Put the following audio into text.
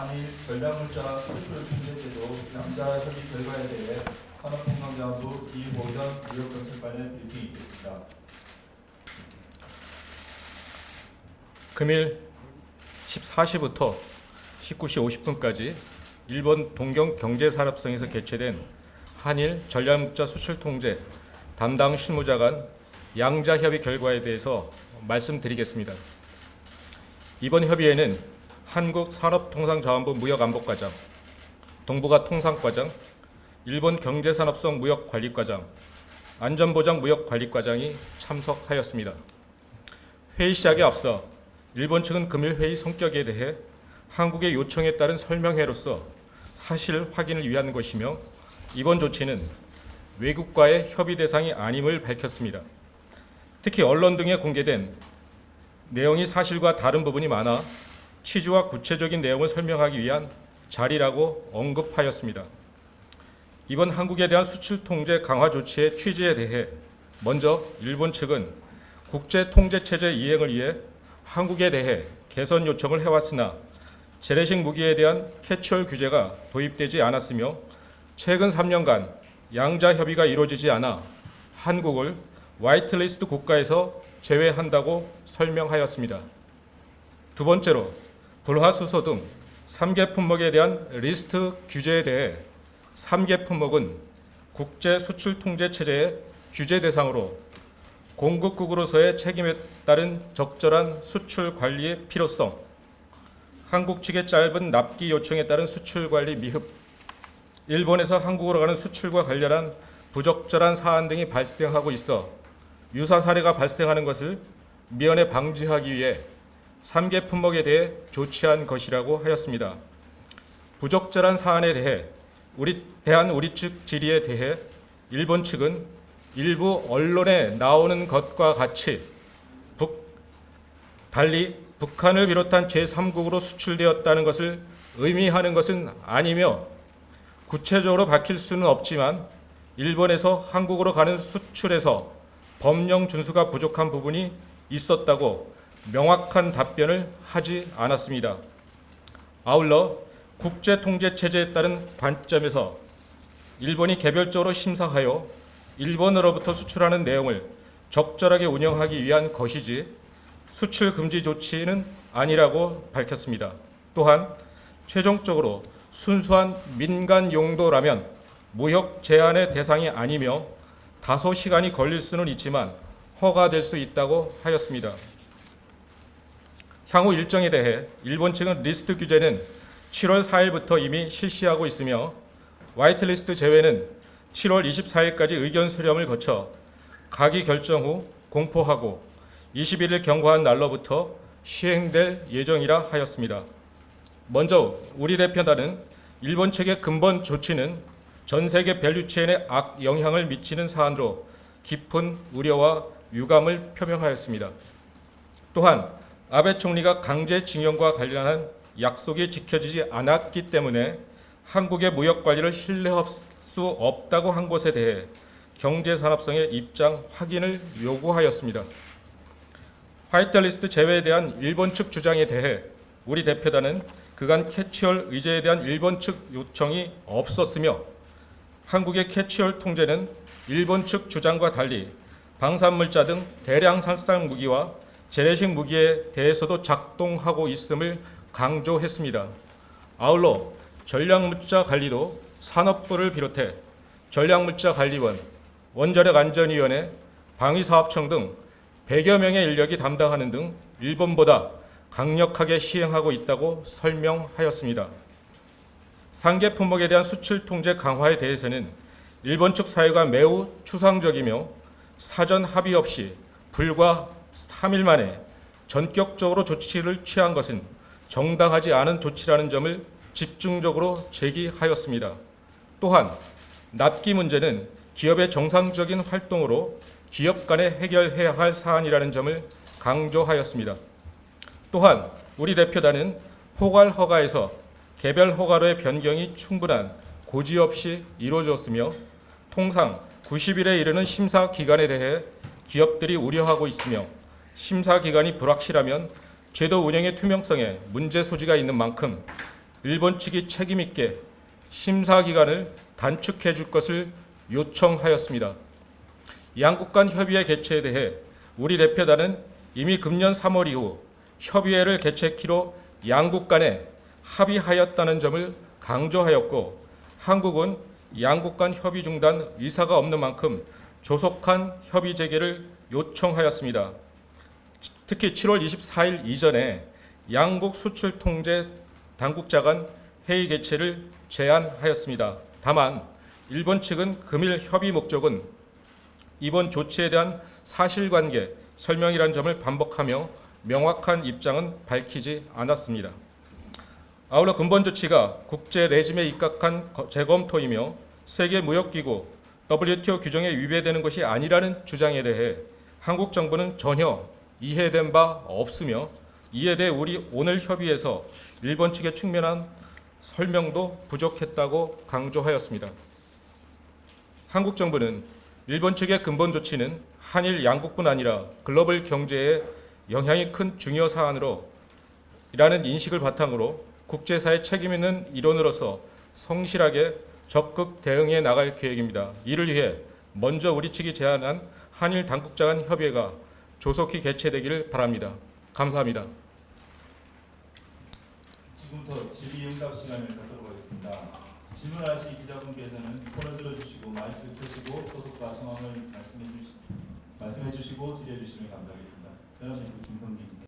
한일 전략물자 수출 통제제도 양자 협의 결과에 대해 산업통상자원부 이호전 무역정책관의 브리핑이 있겠습니다. 금일 14시부터 19시 50분까지 일본 동경 경제산업성에서 개최된 한일 전략물자 수출 통제 담당 실무자 간 양자 협의 결과에 대해서 말씀드리겠습니다. 이번 협의회는 한국 산업통상자원부 무역안보과장, 동북아 통상과장, 일본 경제산업성 무역관리과장, 안전보장 무역관리과장이 참석하였습니다. 회의 시작에 앞서 일본 측은 금일 회의 성격에 대해 한국의 요청에 따른 설명회로서 사실 확인을 위한 것이며 이번 조치는 외국과의 협의 대상이 아님을 밝혔습니다. 특히 언론 등에 공개된 내용이 사실과 다른 부분이 많아 취지와 구체적인 내용을 설명하기 위한 자리라고 언급하였습니다. 이번 한국에 대한 수출 통제 강화 조치의 취지에 대해 먼저 일본 측은 국제 통제 체제 이행을 위해 한국에 대해 개선 요청을 해왔으나 재래식 무기에 대한 캐치얼 규제가 도입되지 않았으며 최근 3년간 양자 협의가 이루어지지 않아 한국을 화이트리스트 국가에서 제외한다고 설명하였습니다. 두 번째로 불화수소 등 3개 품목에 대한 리스트 규제에 대해 3개 품목은 국제 수출 통제 체제의 규제 대상으로 공급국으로서의 책임에 따른 적절한 수출 관리의 필요성, 한국 측의 짧은 납기 요청에 따른 수출 관리 미흡, 일본에서 한국으로 가는 수출과 관련한 부적절한 사안 등이 발생하고 있어 유사 사례가 발생하는 것을 미연에 방지하기 위해 3개 품목에 대해 조치한 것이라고 하였습니다. 부적절한 사안에 대해 우리 대한 우리 측 질의에 대해 일본 측은 일부 언론에 나오는 것과 같이 북, 달리 북한을 비롯한 제3국으로 수출되었다는 것을 의미하는 것은 아니며 구체적으로 밝힐 수는 없지만 일본에서 한국으로 가는 수출에서 법령 준수가 부족한 부분이 있었다고 명확한 답변을 하지 않았습니다. 아울러 국제 통제 체제에 따른 관점에서 일본이 개별적으로 심사하여 일본으로부터 수출하는 내용을 적절하게 운영하기 위한 것이지 수출 금지 조치는 아니라고 밝혔습니다. 또한 최종적으로 순수한 민간 용도라면 무역 제한의 대상이 아니며 다소 시간이 걸릴 수는 있지만 허가될 수 있다고 하였습니다. 향후 일정에 대해 일본 측은 리스트 규제는 7월 4일부터 이미 실시하고 있으며 화이트리스트 제외는 7월 24일까지 의견 수렴을 거쳐 가기 결정 후 공포하고 21일 경고한 날로부터 시행될 예정이라 하였습니다. 먼저 우리 대표단은 일본 측의 근본 조치는 전 세계 밸류체인에 악 영향을 미치는 사안으로 깊은 우려와 유감을 표명하였습니다. 또한 아베 총리가 강제징용과 관련한 약속이 지켜지지 않았기 때문에 한국의 무역 관리를 신뢰할 수 없다고 한 것에 대해 경제산업성의 입장 확인을 요구하였습니다. 화이트리스트 제외에 대한 일본 측 주장에 대해 우리 대표단은 그간 캐치얼 의제에 대한 일본 측 요청이 없었으며 한국의 캐치얼 통제는 일본 측 주장과 달리 방산물자 등 대량 살상 무기와 재래식 무기에 대해서도 작동하고 있음을 강조했습니다. 아울러 전략물자 관리도 산업부를 비롯해 전략물자 관리원, 원자력 안전위원회, 방위사업청 등 100여 명의 인력이 담당하는 등 일본보다 강력하게 시행하고 있다고 설명하였습니다. 상계 품목에 대한 수출 통제 강화에 대해서는 일본 측 사유가 매우 추상적이며 사전 합의 없이 불과 3일 만에 전격적으로 조치를 취한 것은 정당하지 않은 조치라는 점을 집중적으로 제기하였습니다. 또한 납기 문제는 기업의 정상적인 활동으로 기업 간에 해결해야 할 사안이라는 점을 강조하였습니다. 또한 우리 대표단은 포괄 허가에서 개별 허가로의 변경이 충분한 고지 없이 이루어졌으며 통상 90일에 이르는 심사 기간에 대해 기업들이 우려하고 있으며 심사 기간이 불확실하면 제도 운영의 투명성에 문제 소지가 있는 만큼 일본 측이 책임 있게 심사 기간을 단축해 줄 것을 요청하였습니다. 양국 간 협의회 개최에 대해 우리 대표단은 이미 금년 3월 이후 협의회를 개최키로 양국 간에 합의하였다는 점을 강조하였고 한국은 양국 간 협의 중단 의사가 없는 만큼 조속한 협의 재개를 요청하였습니다. 특히 7월 24일 이전에 양국 수출 통제 당국자 간 회의 개최를 제안하였습니다. 다만 일본 측은 금일 협의 목적은 이번 조치에 대한 사실관계 설명이란 점을 반복하며 명확한 입장은 밝히지 않았습니다. 아울러 근본 조치가 국제 레짐에 입각한 거- 재검토이며 세계 무역기구 WTO 규정에 위배되는 것이 아니라는 주장에 대해 한국 정부는 전혀 이해된 바 없으며 이에 대해 우리 오늘 협의에서 일본 측에 충분한 설명도 부족했다고 강조하였습니다. 한국 정부는 일본 측의 근본 조치는 한일 양국뿐 아니라 글로벌 경제에 영향이 큰 중요 사안으로 이라는 인식을 바탕으로 국제사회 책임 있는 일원으로서 성실하게 적극 대응해 나갈 계획입니다. 이를 위해 먼저 우리 측이 제안한 한일 당국자 간 협의회가 조속히 개최되기를 바랍니다. 감사합니다. 지금부터 질의응답 시간을 갖도록 하겠습니다. 질문하실 기자분께서는 손을 들어주시고 마이크를 켜시고 소속과 성함을 말씀해 주시 말씀해 주시고 질의해 주시면 감사하겠습니다. 전화신 김성기